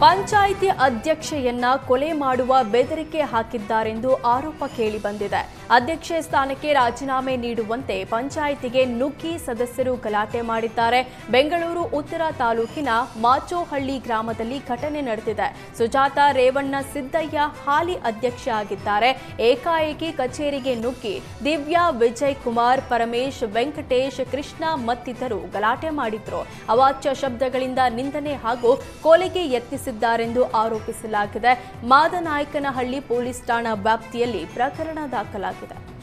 ಪಂಚಾಯಿತಿ ಅಧ್ಯಕ್ಷೆಯನ್ನ ಕೊಲೆ ಮಾಡುವ ಬೆದರಿಕೆ ಹಾಕಿದ್ದಾರೆಂದು ಆರೋಪ ಕೇಳಿಬಂದಿದೆ ಅಧ್ಯಕ್ಷೆ ಸ್ಥಾನಕ್ಕೆ ರಾಜೀನಾಮೆ ನೀಡುವಂತೆ ಪಂಚಾಯಿತಿಗೆ ನುಗ್ಗಿ ಸದಸ್ಯರು ಗಲಾಟೆ ಮಾಡಿದ್ದಾರೆ. ಬೆಂಗಳೂರು, ಉತ್ತರ ತಾಲೂಕಿನ ಮಾಚೋಹಳ್ಳಿ ಗ್ರಾಮದಲ್ಲಿ ಘಟನೆ ನಡೆದಿದೆ. ಸುಜಾತ ರೇವಣ್ಣ ಸಿದ್ದಯ್ಯ ಹಾಲಿ ಅಧ್ಯಕ್ಷ ಆಗಿದ್ದಾರೆ ಏಕಾಏಕಿ ಕಚೇರಿಗೆ ನುಗ್ಗಿ ದಿವ್ಯಾ ವಿಜಯ್ ಕುಮಾರ್ ಪರಮೇಶ್, ವೆಂಕಟೇಶ್, ಕೃಷ್ಣ ಮತ್ತಿತರು ಗಲಾಟೆ ಮಾಡಿದ್ರು. ಅವಾಚ್ಯ ಶಬ್ದಗಳಿಂದ ನಿಂದನೆ ಹಾಗೂ ಕೊಲೆಗೆ ಯತ್ನಿಸಿದ್ದಾರೆಂದು ಆರೋಪಿಸಲಾಗಿದೆ. ಮಾದನಾಯಕನಹಳ್ಳಿ ಪೊಲೀಸ್ ಠಾಣಾ ವ್ಯಾಪ್ತಿಯಲ್ಲಿ ಪ್ರಕರಣ ದಾಖಲಾಗಿದೆ. back with that.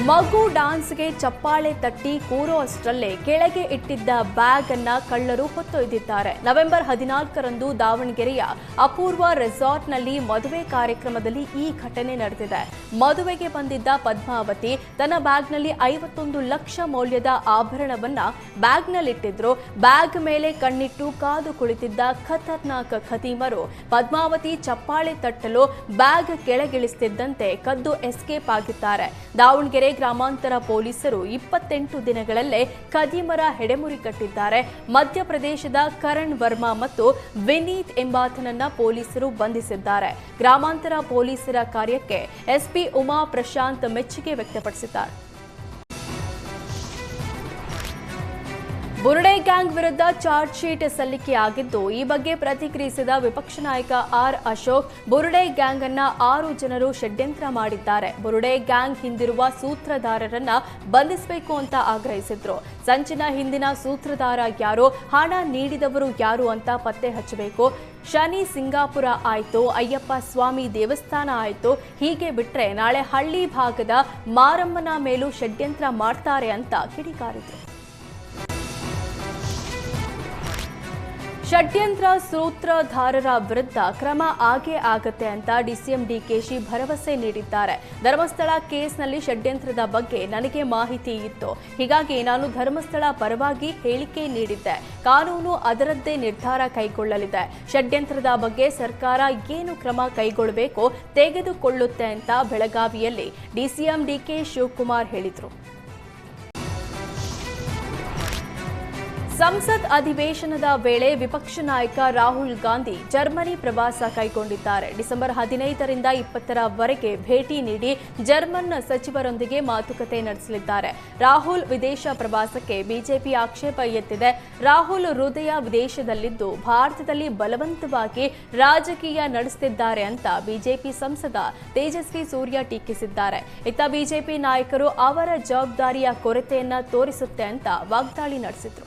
ಮಗು ಡಾನ್ಸ್ಗೆ ಚಪ್ಪಾಳೆ ತಟ್ಟಿ ಕೂರೋ ಅಷ್ಟರಲ್ಲೇ ಕೆಳಗೆ ಇಟ್ಟಿದ್ದ ಬ್ಯಾಗ್ ಅನ್ನ ಕಳ್ಳರು ಹೊತ್ತೊಯ್ದಿದ್ದಾರೆ ನವೆಂಬರ್ ಹದಿನಾಲ್ಕರಂದು ದಾವಣಗೆರೆಯ ಅಪೂರ್ವ ರೆಸಾರ್ಟ್ನಲ್ಲಿ ಮದುವೆ ಕಾರ್ಯಕ್ರಮದಲ್ಲಿ ಈ ಘಟನೆ ನಡೆದಿದೆ. ಮದುವೆಗೆ ಬಂದಿದ್ದ ಪದ್ಮಾವತಿ ತನ್ನ ಬ್ಯಾಗ್ನಲ್ಲಿ ಐವತ್ತೊಂದು ಲಕ್ಷ ಮೌಲ್ಯದ ಆಭರಣವನ್ನ ಬ್ಯಾಗ್ನಲ್ಲಿಟ್ಟಿದ್ರು. ಬ್ಯಾಗ್ ಮೇಲೆ ಕಣ್ಣಿಟ್ಟು ಕಾದು ಕುಳಿತಿದ್ದ ಖತರ್ನಾಕ್ ಖದೀಮರು ಪದ್ಮಾವತಿ ಚಪ್ಪಾಳೆ ತಟ್ಟಲು ಬ್ಯಾಗ್ ಕೆಳಗಿಳಿಸುತ್ತಿದ್ದಂತೆ ಕದ್ದು ಎಸ್ಕೇಪ್ ಆಗಿದ್ದಾರೆ. ದಾವಣಗೆರೆ ಗ್ರಾಮಾಂತರ ಪೊಲೀಸರು ಇಪ್ಪತ್ತೆಂಟು ದಿನಗಳಲ್ಲೇ ಖದೀಮರ ಹೆಡೆಮುರಿ ಕಟ್ಟಿದ್ದಾರೆ. ಮಧ್ಯಪ್ರದೇಶದ ಕರಣ್ ವರ್ಮಾ ಮತ್ತು ವಿನೀತ್ ಎಂಬಾತನನ್ನ ಪೊಲೀಸರು ಬಂಧಿಸಿದ್ದಾರೆ. ಗ್ರಾಮಾಂತರ ಪೊಲೀಸರ ಕಾರ್ಯಕ್ಕೆ ಎಸ್ಪಿ ಉಮಾ ಪ್ರಶಾಂತ್ ಮೆಚ್ಚುಗೆ ವ್ಯಕ್ತಪಡಿಸಿದ್ದಾರೆ. ಗ್ಯಾಂಗ್ ವಿರುದ್ಧ ಚಾರ್ಜ್ ಶೀಟ್ ಸಲ್ಲಿಕೆಯಾಗಿದ್ದು ಈ ಬಗ್ಗೆ ಪ್ರತಿಕ್ರಿಯಿಸಿದ ವಿಪಕ್ಷ ನಾಯಕ ಆರ್ ಅಶೋಕ್, ಬುರುಡೆ ಗ್ಯಾಂಗ್ ಅನ್ನ ಆರು ಜನರು ಷಡ್ಯಂತ್ರ ಮಾಡಿದ್ದಾರೆ. ಬುರುಡೆ ಗ್ಯಾಂಗ್ ಹಿಂದಿರುವ ಸೂತ್ರಧಾರರನ್ನ ಬಂಧಿಸಬೇಕು ಅಂತ ಆಗ್ರಹಿಸಿದ್ರು. ಸಂಚಿನ ಹಿಂದಿನ ಸೂತ್ರಧಾರ ಯಾರು, ಹಣ ನೀಡಿದವರು ಯಾರು ಅಂತ ಪತ್ತೆ ಹಚ್ಚಬೇಕು. ಶನಿ ಸಿಂಗಾಪುರ ಆಯ್ತು, ಅಯ್ಯಪ್ಪ ಸ್ವಾಮಿ ದೇವಸ್ಥಾನ ಆಯ್ತು, ಹೀಗೆ ಬಿಟ್ರೆ ನಾಳೆ ಹಳ್ಳಿ ಭಾಗದ ಮಾರಮ್ಮನ ಮೇಲೂ ಷಡ್ಯಂತ್ರ ಮಾಡ್ತಾರೆ ಅಂತ ಕಿಡಿಕಾರಿದ್ರು. ಷಡ್ಯಂತ್ರ ಸೂತ್ರಧಾರರ ವಿರುದ್ಧ ಕ್ರಮ ಆಗೇ ಆಗತ್ತೆ ಅಂತ ಡಿಸಿಎಂ ಡಿಕೆಶಿ ಭರವಸೆ ನೀಡಿದ್ದಾರೆ. ಧರ್ಮಸ್ಥಳ ಕೇಸ್ನಲ್ಲಿ ಷಡ್ಯಂತ್ರದ ಬಗ್ಗೆ ನನಗೆ ಮಾಹಿತಿ ಇತ್ತು. ಹೀಗಾಗಿ ನಾನು ಧರ್ಮಸ್ಥಳ ಪರವಾಗಿ ಹೇಳಿಕೆ ನೀಡಿದ್ದೆ. ಕಾನೂನು ಅದರದ್ದೇ ನಿರ್ಧಾರ ಕೈಗೊಳ್ಳಲಿದೆ. ಷಡ್ಯಂತ್ರದ ಬಗ್ಗೆ ಸರ್ಕಾರ ಏನು ಕ್ರಮ ಕೈಗೊಳ್ಳಬೇಕು ತೆಗೆದುಕೊಳ್ಳುತ್ತೆ ಅಂತ ಬೆಳಗಾವಿಯಲ್ಲಿ ಡಿಸಿಎಂ ಡಿಕೆ ಶಿವಕುಮಾರ್ ಹೇಳಿದರು. ಸಂಸತ್ ಅಧಿವೇಶನದ ವೇಳೆ ವಿಪಕ್ಷ ನಾಯಕ ರಾಹುಲ್ ಗಾಂಧಿ ಜರ್ಮನಿ ಪ್ರವಾಸ ಕೈಗೊಂಡಿದ್ದಾರೆ. ಡಿಸೆಂಬರ್ ಹದಿನೈದರಿಂದ ಇಪ್ಪತ್ತರವರೆಗೆ ಭೇಟಿ ನೀಡಿ ಜರ್ಮನ್ ಸಚಿವರೊಂದಿಗೆ ಮಾತುಕತೆ ನಡೆಸಲಿದ್ದಾರೆ. ರಾಹುಲ್ ವಿದೇಶ ಪ್ರವಾಸಕ್ಕೆ ಬಿಜೆಪಿ ಆಕ್ಷೇಪ ಎತ್ತಿದೆ. ರಾಹುಲ್ ಹೃದಯ ವಿದೇಶದಲ್ಲಿದ್ದು ಭಾರತದಲ್ಲಿ ಬಲವಂತವಾಗಿ ರಾಜಕೀಯ ನಡೆಸುತ್ತಿದ್ದಾರೆ ಅಂತ ಬಿಜೆಪಿ ಸಂಸದ ತೇಜಸ್ವಿ ಸೂರ್ಯ ಟೀಕಿಸಿದ್ದಾರೆ. ಇತ್ತ ಬಿಜೆಪಿ ನಾಯಕರು ಅವರ ಜವಾಬ್ದಾರಿಯ ಕೊರತೆಯನ್ನ ತೋರಿಸುತ್ತೆ ಅಂತ ವಾಗ್ದಾಳಿ ನಡೆಸಿದ್ರು.